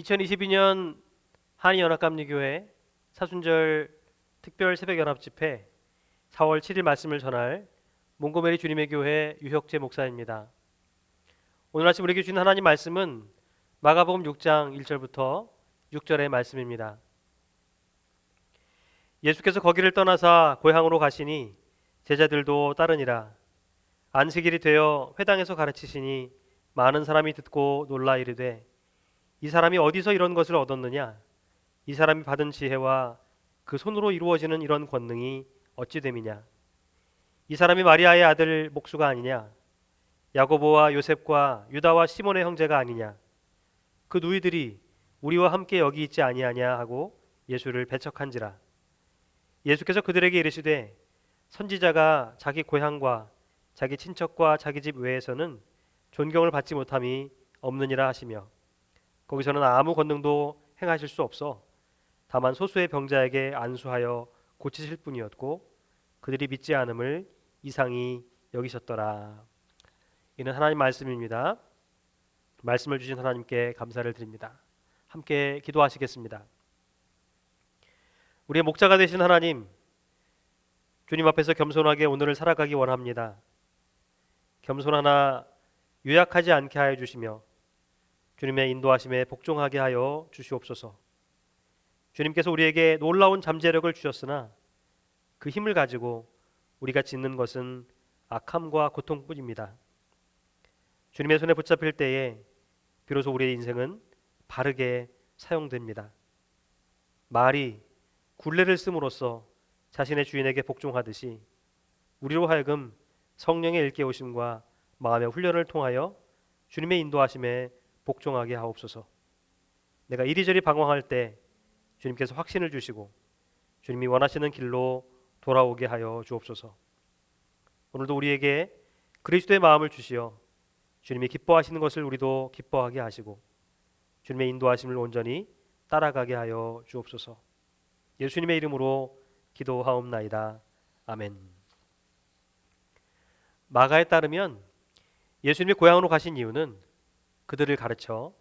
2022년 한의연합감리교회 사순절 특별 새벽 연합 집회 4월 7일 말씀을 전할 몽고메리 주님의 교회 유혁재 목사입니다. 오늘 아침 우리에게 주신 하나님 말씀은 마가복음 6장 1절부터 6절의 말씀입니다. 예수께서 거기를 떠나사 고향으로 가시니 제자들도 따르니라 안식일이 되어 회당에서 가르치시니 많은 사람이 듣고 놀라 이르되 이 사람이 어디서 이런 것을 얻었느냐? 이 사람이 받은 지혜와 그 손으로 이루어지는 이런 권능이 어찌 됨이냐? 이 사람이 마리아의 아들 목수가 아니냐? 야고보와 요셉과 유다와 시몬의 형제가 아니냐? 그 누이들이 우리와 함께 여기 있지 아니하냐? 하고 예수를 배척한지라. 예수께서 그들에게 이르시되 선지자가 자기 고향과 자기 친척과 자기 집 외에서는 존경을 받지 못함이 없느니라 하시며 거기서는 아무 권능도 행하실 수 없어 다만 소수의 병자에게 안수하여 고치실 뿐이었고 그들이 믿지 않음을 이상히 여기셨더라. 이는 하나님 말씀입니다. 말씀을 주신 하나님께 감사를 드립니다. 함께 기도하시겠습니다. 우리의 목자가 되신 하나님, 주님 앞에서 겸손하게 오늘을 살아가기 원합니다. 겸손하나 유약하지 않게 하여 주시며 주님의 인도하심에 복종하게 하여 주시옵소서. 주님께서 우리에게 놀라운 잠재력을 주셨으나 그 힘을 가지고 우리가 짓는 것은 악함과 고통뿐입니다. 주님의 손에 붙잡힐 때에 비로소 우리의 인생은 바르게 사용됩니다. 말이 굴레를 씀으로써 자신의 주인에게 복종하듯이 우리로 하여금 성령의 일깨우심과 마음의 훈련을 통하여 주님의 인도하심에 복종하게 하옵소서. 내가 이리저리 방황할 때 주님께서 확신을 주시고 주님이 원하시는 길로 돌아오게 하여 주옵소서. 오늘도 우리에게 그리스도의 마음을 주시어 주님이 기뻐하시는 것을 우리도 기뻐하게 하시고 주님의 인도하심을 온전히 따라가게 하여 주옵소서. 예수님의 이름으로 기도하옵나이다. 아멘. 마가에 따르면 예수님이 고향으로 가신 이유는 그들을 가르쳐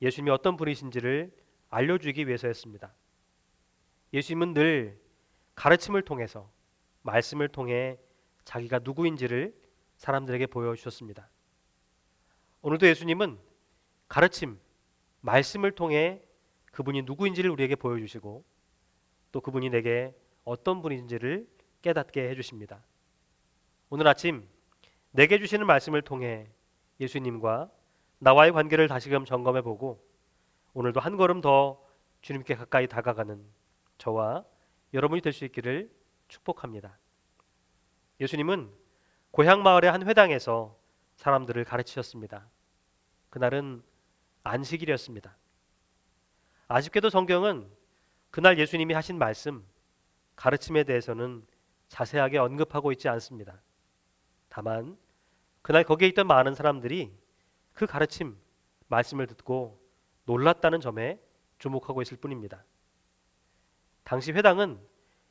예수님이 어떤 분이신지를 알려주기 위해서였습니다. 예수님은 늘 가르침을 통해서 말씀을 통해 자기가 누구인지를 사람들에게 보여주셨습니다. 오늘도 예수님은 가르침, 말씀을 통해 그분이 누구인지를 우리에게 보여주시고 또 그분이 내게 어떤 분인지를 깨닫게 해주십니다. 오늘 아침 내게 주시는 말씀을 통해 예수님과 나와의 관계를 다시금 점검해 보고 오늘도 한 걸음 더 주님께 가까이 다가가는 저와 여러분이 될 수 있기를 축복합니다. 예수님은 고향 마을의 한 회당에서 사람들을 가르치셨습니다. 그날은 안식일이었습니다. 아쉽게도 성경은 그날 예수님이 하신 말씀, 가르침에 대해서는 자세하게 언급하고 있지 않습니다. 다만 그날 거기에 있던 많은 사람들이 그 가르침, 말씀을 듣고 놀랐다는 점에 주목하고 있을 뿐입니다. 당시 회당은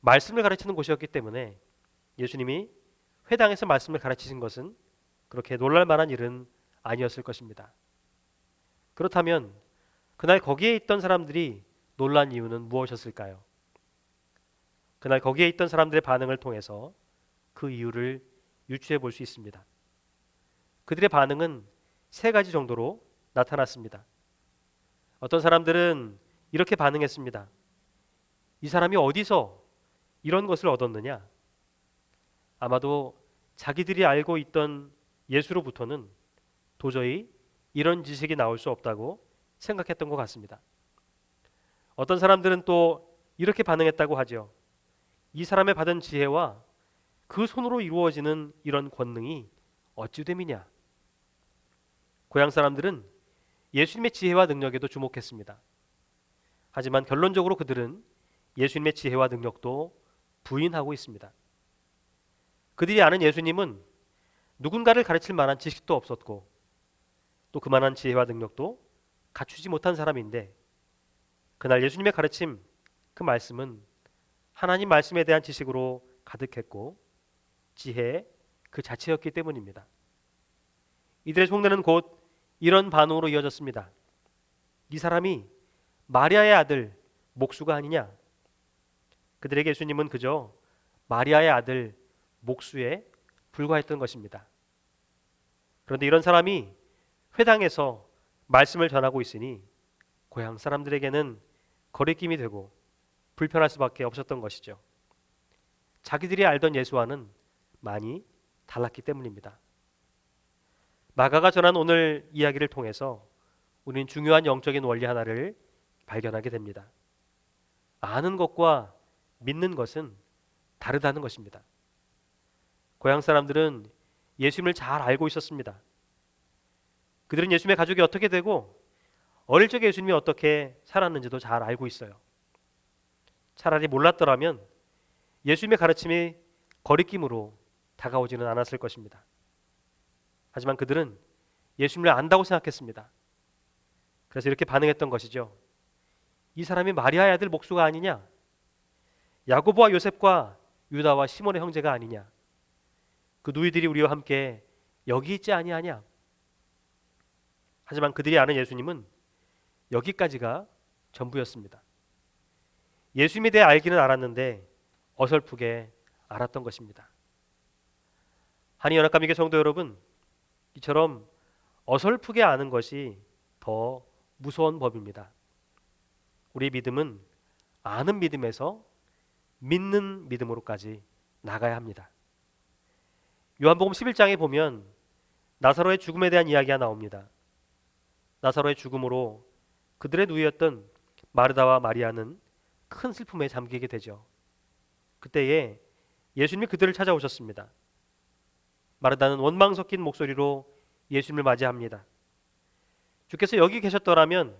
말씀을 가르치는 곳이었기 때문에 예수님이 회당에서 말씀을 가르치신 것은 그렇게 놀랄 만한 일은 아니었을 것입니다. 그렇다면 그날 거기에 있던 사람들이 놀란 이유는 무엇이었을까요? 그날 거기에 있던 사람들의 반응을 통해서 그 이유를 유추해 볼 수 있습니다. 그들의 반응은 세 가지 정도로 나타났습니다. 어떤 사람들은 이렇게 반응했습니다. 이 사람이 어디서 이런 것을 얻었느냐? 아마도 자기들이 알고 있던 예수로부터는 도저히 이런 지식이 나올 수 없다고 생각했던 것 같습니다. 어떤 사람들은 또 이렇게 반응했다고 하죠. 이 사람의 받은 지혜와 그 손으로 이루어지는 이런 권능이 어찌 됨이냐? 고향 사람들은 예수님의 지혜와 능력에도 주목했습니다. 하지만 결론적으로 그들은 예수님의 지혜와 능력도 부인하고 있습니다. 그들이 아는 예수님은 누군가를 가르칠 만한 지식도 없었고 또 그만한 지혜와 능력도 갖추지 못한 사람인데 그날 예수님의 가르침 그 말씀은 하나님 말씀에 대한 지식으로 가득했고 지혜 그 자체였기 때문입니다. 이들의 속내는 곧 이런 반응으로 이어졌습니다. 이 사람이 마리아의 아들 목수가 아니냐? 그들에게 예수님은 그저 마리아의 아들 목수에 불과했던 것입니다. 그런데 이런 사람이 회당에서 말씀을 전하고 있으니 고향 사람들에게는 거리낌이 되고 불편할 수밖에 없었던 것이죠. 자기들이 알던 예수와는 많이 달랐기 때문입니다. 마가가 전한 오늘 이야기를 통해서 우리는 중요한 영적인 원리 하나를 발견하게 됩니다. 아는 것과 믿는 것은 다르다는 것입니다. 고향 사람들은 예수님을 잘 알고 있었습니다. 그들은 예수님의 가족이 어떻게 되고 어릴 적에 예수님이 어떻게 살았는지도 잘 알고 있어요. 차라리 몰랐더라면 예수님의 가르침이 거리낌으로 다가오지는 않았을 것입니다. 하지만 그들은 예수님을 안다고 생각했습니다. 그래서 이렇게 반응했던 것이죠. 이 사람이 마리아의 아들 목수가 아니냐? 야고보와 요셉과 유다와 시몬의 형제가 아니냐? 그 누이들이 우리와 함께 여기 있지 아니하냐? 하지만 그들이 아는 예수님은 여기까지가 전부였습니다. 예수님에 대해 알기는 알았는데 어설프게 알았던 것입니다. 한의연합감리교 성도 여러분, 이처럼 어설프게 아는 것이 더 무서운 법입니다. 우리 믿음은 아는 믿음에서 믿는 믿음으로까지 나가야 합니다. 요한복음 11장에 보면 나사로의 죽음에 대한 이야기가 나옵니다. 나사로의 죽음으로 그들의 누이였던 마르다와 마리아는 큰 슬픔에 잠기게 되죠. 그때에 예수님이 그들을 찾아오셨습니다. 마르다는 원망 섞인 목소리로 예수님을 맞이합니다. 주께서 여기 계셨더라면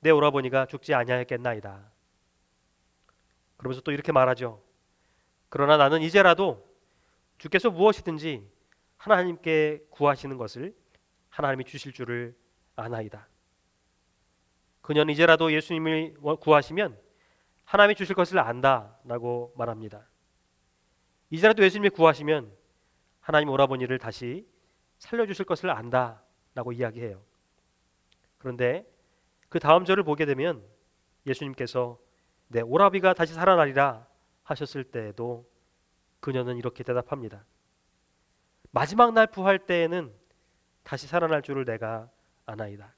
내 오라버니가 죽지 아니하였겠나이다. 그러면서 또 이렇게 말하죠. 그러나 나는 이제라도 주께서 무엇이든지 하나님께 구하시는 것을 하나님이 주실 줄을 아나이다. 그녀는 이제라도 예수님을 구하시면 하나님이 주실 것을 안다라고 말합니다. 이제라도 예수님이 구하시면 하나님 오라버니를 다시 살려주실 것을 안다라고 이야기해요. 그런데 그 다음 절을 보게 되면 예수님께서 내 오라비가 다시 살아나리라 하셨을 때에도 그녀는 이렇게 대답합니다. 마지막 날 부활 때에는 다시 살아날 줄을 내가 아나이다.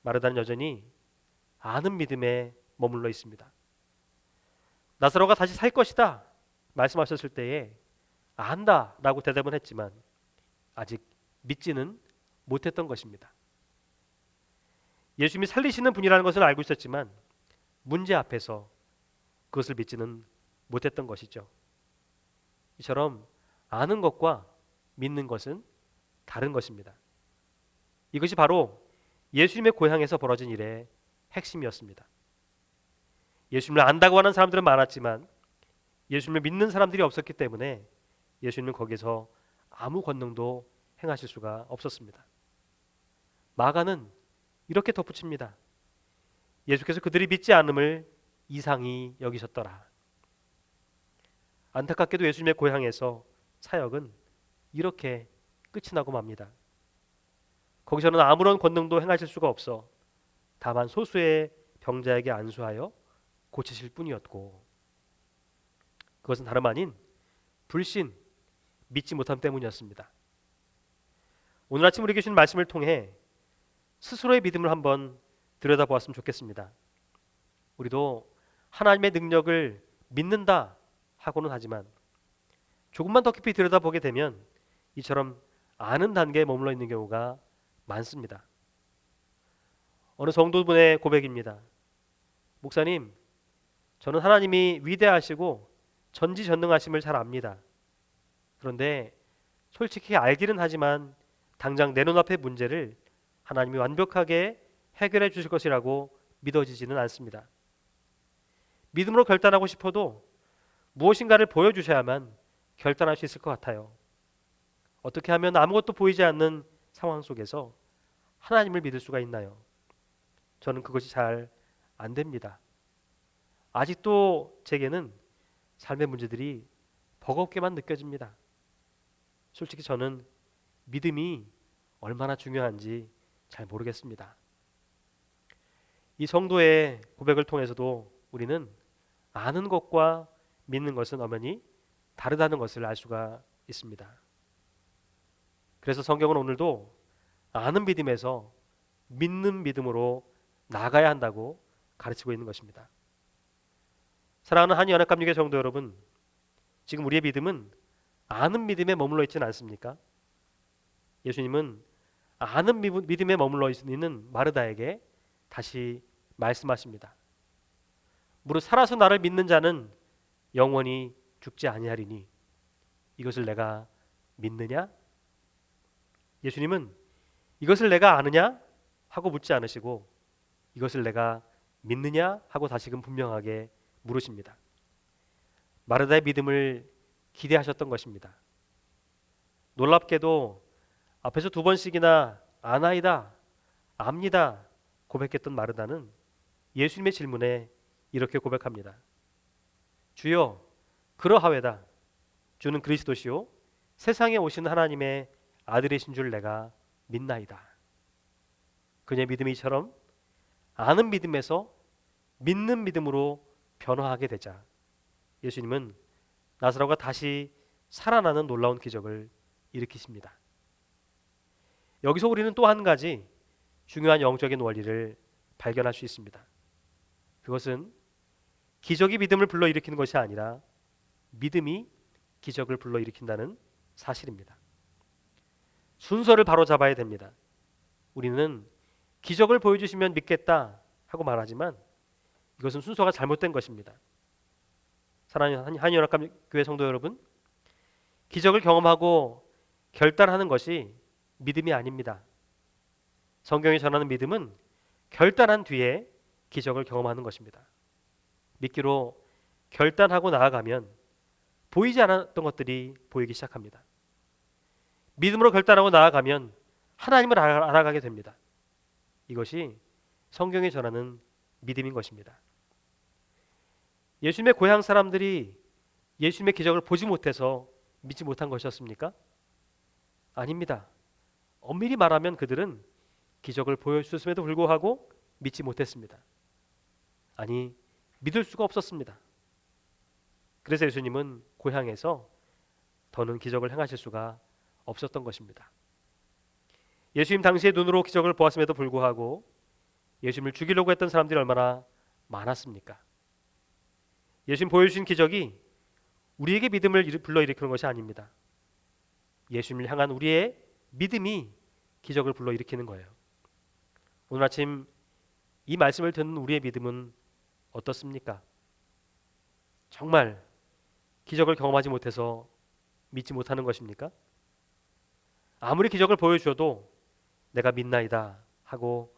마르다는 여전히 아는 믿음에 머물러 있습니다. 나사로가 다시 살 것이다 말씀하셨을 때에 안다라고 대답은 했지만 아직 믿지는 못했던 것입니다. 예수님이 살리시는 분이라는 것을 알고 있었지만 문제 앞에서 그것을 믿지는 못했던 것이죠. 이처럼 아는 것과 믿는 것은 다른 것입니다. 이것이 바로 예수님의 고향에서 벌어진 일의 핵심이었습니다. 예수님을 안다고 하는 사람들은 많았지만 예수님을 믿는 사람들이 없었기 때문에 예수님은 거기서 아무 권능도 행하실 수가 없었습니다. 마가는 이렇게 덧붙입니다. 예수께서 그들이 믿지 않음을 이상히 여기셨더라. 안타깝게도 예수님의 고향에서 사역은 이렇게 끝이 나고 맙니다. 거기서는 아무런 권능도 행하실 수가 없어 다만 소수의 병자에게 안수하여 고치실 뿐이었고 그것은 다름 아닌 불신, 믿지 못함 때문이었습니다. 오늘 아침 우리 계신 말씀을 통해 스스로의 믿음을 한번 들여다보았으면 좋겠습니다. 우리도 하나님의 능력을 믿는다 하고는 하지만 조금만 더 깊이 들여다보게 되면 이처럼 아는 단계에 머물러 있는 경우가 많습니다. 어느 성도분의 고백입니다. 목사님, 저는 하나님이 위대하시고 전지전능하심을 잘 압니다. 그런데 솔직히 알기는 하지만 당장 내 눈앞의 문제를 하나님이 완벽하게 해결해 주실 것이라고 믿어지지는 않습니다. 믿음으로 결단하고 싶어도 무엇인가를 보여주셔야만 결단할 수 있을 것 같아요. 어떻게 하면 아무것도 보이지 않는 상황 속에서 하나님을 믿을 수가 있나요? 저는 그것이 잘 안 됩니다. 아직도 제게는 삶의 문제들이 버겁게만 느껴집니다. 솔직히 저는 믿음이 얼마나 중요한지 잘 모르겠습니다. 이 성도의 고백을 통해서도 우리는 아는 것과 믿는 것은 엄연히 다르다는 것을 알 수가 있습니다. 그래서 성경은 오늘도 아는 믿음에서 믿는 믿음으로 나가야 한다고 가르치고 있는 것입니다. 사랑하는 한연합감육의 성도 여러분, 지금 우리의 믿음은 아는 믿음에 머물러 있지는 않습니까? 예수님은 아는 믿음에 머물러 있는 마르다에게 다시 말씀하십니다. 무릇 살아서 나를 믿는 자는 영원히 죽지 아니하리니 이것을 내가 믿느냐? 예수님은 이것을 내가 아느냐 하고 묻지 않으시고 이것을 내가 믿느냐 하고 다시금 분명하게 물으십니다. 마르다의 믿음을 기대하셨던 것입니다. 놀랍게도 앞에서 두 번씩이나 아나이다, 압니다 고백했던 마르다는 예수님의 질문에 이렇게 고백합니다. 주여, 그러하외다. 주는 그리스도시요 세상에 오신 하나님의 아들이신 줄 내가 믿나이다. 그녀의 믿음이 이처럼 아는 믿음에서 믿는 믿음으로 변화하게 되자 예수님은 나사로가 다시 살아나는 놀라운 기적을 일으키십니다. 여기서 우리는 또 한 가지 중요한 영적인 원리를 발견할 수 있습니다. 그것은 기적이 믿음을 불러일으키는 것이 아니라 믿음이 기적을 불러일으킨다는 사실입니다. 순서를 바로 잡아야 됩니다. 우리는 기적을 보여주시면 믿겠다 하고 말하지만 이것은 순서가 잘못된 것입니다. 사랑하는 한연합교회 성도 여러분, 기적을 경험하고 결단하는 것이 믿음이 아닙니다. 성경이 전하는 믿음은 결단한 뒤에 기적을 경험하는 것입니다. 믿기로 결단하고 나아가면 보이지 않았던 것들이 보이기 시작합니다. 믿음으로 결단하고 나아가면 하나님을 알아가게 됩니다. 이것이 성경이 전하는 믿음인 것입니다. 예수님의 고향 사람들이 예수님의 기적을 보지 못해서 믿지 못한 것이었습니까? 아닙니다. 엄밀히 말하면 그들은 기적을 보여주셨음에도 불구하고 믿지 못했습니다. 아니, 믿을 수가 없었습니다. 그래서 예수님은 고향에서 더는 기적을 행하실 수가 없었던 것입니다. 예수님 당시의 눈으로 기적을 보았음에도 불구하고 예수님을 죽이려고 했던 사람들이 얼마나 많았습니까? 예수님 보여주신 기적이 우리에게 믿음을 불러일으키는 것이 아닙니다. 예수님을 향한 우리의 믿음이 기적을 불러일으키는 거예요. 오늘 아침 이 말씀을 듣는 우리의 믿음은 어떻습니까? 정말 기적을 경험하지 못해서 믿지 못하는 것입니까? 아무리 기적을 보여주어도 내가 믿나이다 하고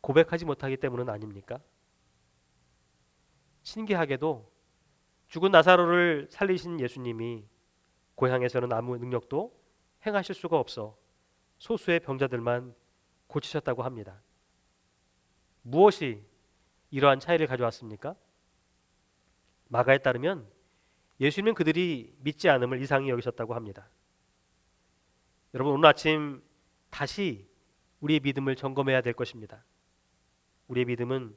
고백하지 못하기 때문은 아닙니까? 신기하게도 죽은 나사로를 살리신 예수님이 고향에서는 아무 능력도 행하실 수가 없어 소수의 병자들만 고치셨다고 합니다. 무엇이 이러한 차이를 가져왔습니까? 마가에 따르면 예수님은 그들이 믿지 않음을 이상히 여기셨다고 합니다. 여러분 오늘 아침 다시 우리의 믿음을 점검해야 될 것입니다. 우리의 믿음은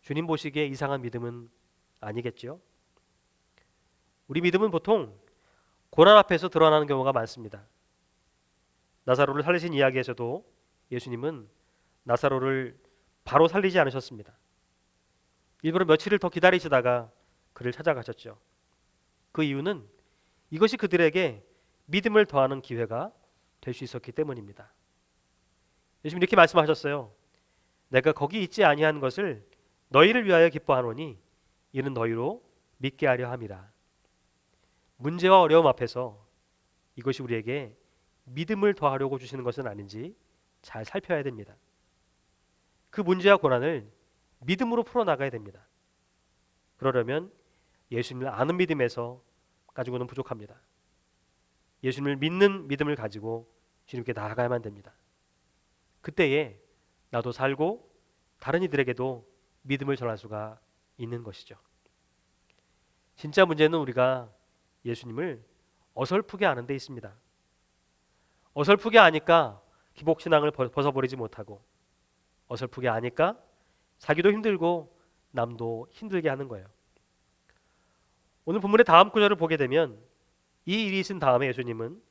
주님 보시기에 이상한 믿음은 아니겠죠? 우리 믿음은 보통 고난 앞에서 드러나는 경우가 많습니다. 나사로를 살리신 이야기에서도 예수님은 나사로를 바로 살리지 않으셨습니다. 일부러 며칠을 더 기다리시다가 그를 찾아가셨죠. 그 이유는 이것이 그들에게 믿음을 더하는 기회가 될 수 있었기 때문입니다. 예수님 이렇게 말씀하셨어요. 내가 거기 있지 아니한 것을 너희를 위하여 기뻐하노니 이는 너희로 믿게 하려 함이라. 문제와 어려움 앞에서 이것이 우리에게 믿음을 더하려고 주시는 것은 아닌지 잘 살펴야 됩니다. 그 문제와 고난을 믿음으로 풀어나가야 됩니다. 그러려면 예수님을 아는 믿음에서 가지고는 부족합니다. 예수님을 믿는 믿음을 가지고 주님께 나아가야만 됩니다. 그때에 나도 살고 다른 이들에게도 믿음을 전할 수가 있는 것이죠. 진짜 문제는 우리가 예수님을 어설프게 아는 데 있습니다. 어설프게 아니까 기복신앙을 벗어버리지 못하고 어설프게 아니까 자기도 힘들고 남도 힘들게 하는 거예요. 오늘 본문의 다음 구절을 보게 되면 이 일이 있은 다음에 예수님은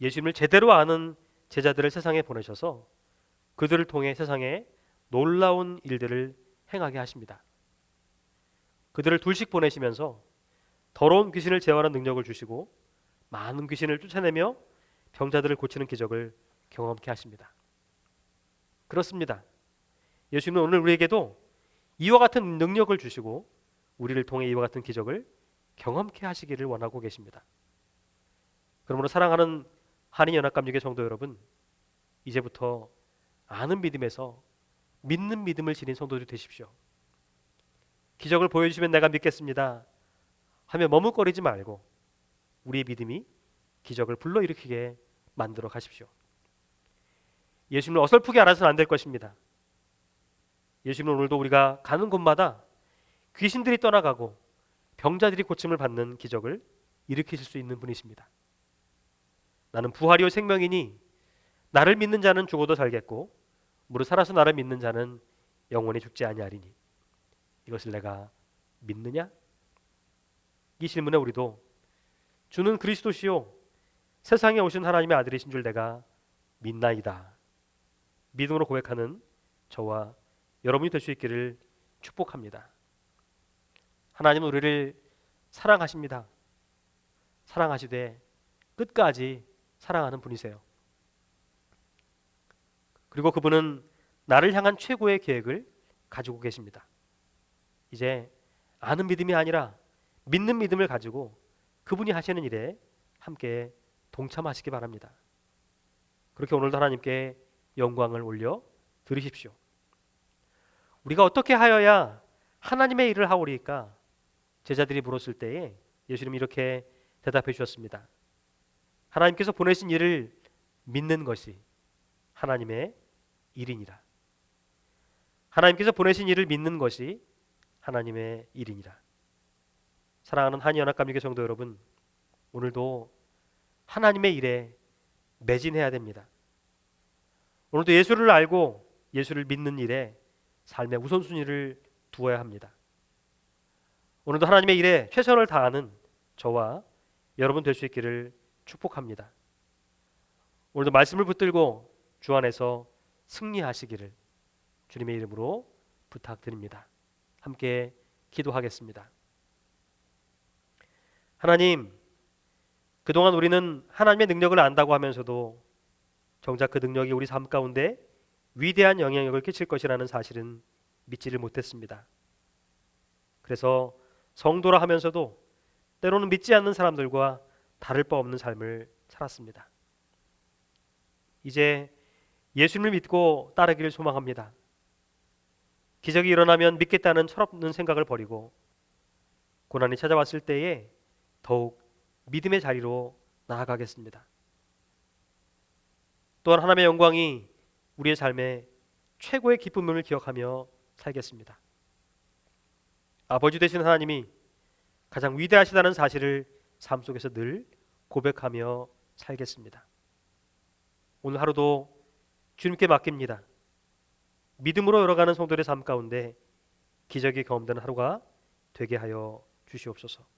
예수님을 제대로 아는 제자들을 세상에 보내셔서 그들을 통해 세상에 놀라운 일들을 행하게 하십니다. 그들을 둘씩 보내시면서 더러운 귀신을 제어하는 능력을 주시고 많은 귀신을 쫓아내며 병자들을 고치는 기적을 경험케 하십니다. 그렇습니다. 예수님은 오늘 우리에게도 이와 같은 능력을 주시고 우리를 통해 이와 같은 기적을 경험케 하시기를 원하고 계십니다. 그러므로 사랑하는 한인연합감육의 성도 여러분, 이제부터 아는 믿음에서 믿는 믿음을 지닌 성도들이 되십시오. 기적을 보여주시면 내가 믿겠습니다. 하며 머뭇거리지 말고 우리의 믿음이 기적을 불러일으키게 만들어 가십시오. 예수님을 어설프게 알아서는 안 될 것입니다. 예수님은 오늘도 우리가 가는 곳마다 귀신들이 떠나가고 병자들이 고침을 받는 기적을 일으키실 수 있는 분이십니다. 나는 부활이요 생명이니 나를 믿는 자는 죽어도 살겠고 무릇 살아서 나를 믿는 자는 영원히 죽지 아니하리니 이것을 내가 믿느냐? 이 질문에 우리도 주는 그리스도시요 세상에 오신 하나님의 아들이신 줄 내가 믿나이다. 믿음으로 고백하는 저와 여러분이 될 수 있기를 축복합니다. 하나님은 우리를 사랑하십니다. 사랑하시되 끝까지 사랑하는 분이세요. 그리고 그분은 나를 향한 최고의 계획을 가지고 계십니다. 이제 아는 믿음이 아니라 믿는 믿음을 가지고 그분이 하시는 일에 함께 동참하시기 바랍니다. 그렇게 오늘도 하나님께 영광을 올려 드리십시오. 우리가 어떻게 하여야 하나님의 일을 하오리까? 제자들이 물었을 때에 예수님이 이렇게 대답해 주셨습니다. 하나님께서 보내신 일을 믿는 것이 하나님의 일이니라. 하나님께서 보내신 일을 믿는 것이 하나님의 일이니라. 사랑하는 한연합감리교 성도 여러분, 오늘도 하나님의 일에 매진해야 됩니다. 오늘도 예수를 알고 예수를 믿는 일에 삶의 우선순위를 두어야 합니다. 오늘도 하나님의 일에 최선을 다하는 저와 여러분 될 수 있기를 축복합니다. 오늘도 말씀을 붙들고 주 안에서 승리하시기를 주님의 이름으로 부탁드립니다. 함께 기도하겠습니다. 하나님, 그동안 우리는 하나님의 능력을 안다고 하면서도 정작 그 능력이 우리 삶 가운데 위대한 영향력을 끼칠 것이라는 사실은 믿지를 못했습니다. 그래서 성도라 하면서도 때로는 믿지 않는 사람들과 다를 바 없는 삶을 살았습니다. 이제 예수님을 믿고 따르기를 소망합니다. 기적이 일어나면 믿겠다는 철없는 생각을 버리고 고난이 찾아왔을 때에 더욱 믿음의 자리로 나아가겠습니다. 또한 하나님의 영광이 우리의 삶에 최고의 기쁨을 기억하며 살겠습니다. 아버지 되신 하나님이 가장 위대하시다는 사실을 삶 속에서 늘 고백하며 살겠습니다. 오늘 하루도 주님께 맡깁니다. 믿음으로 열어가는 성도의 삶 가운데 기적이 경험되는 하루가 되게 하여 주시옵소서.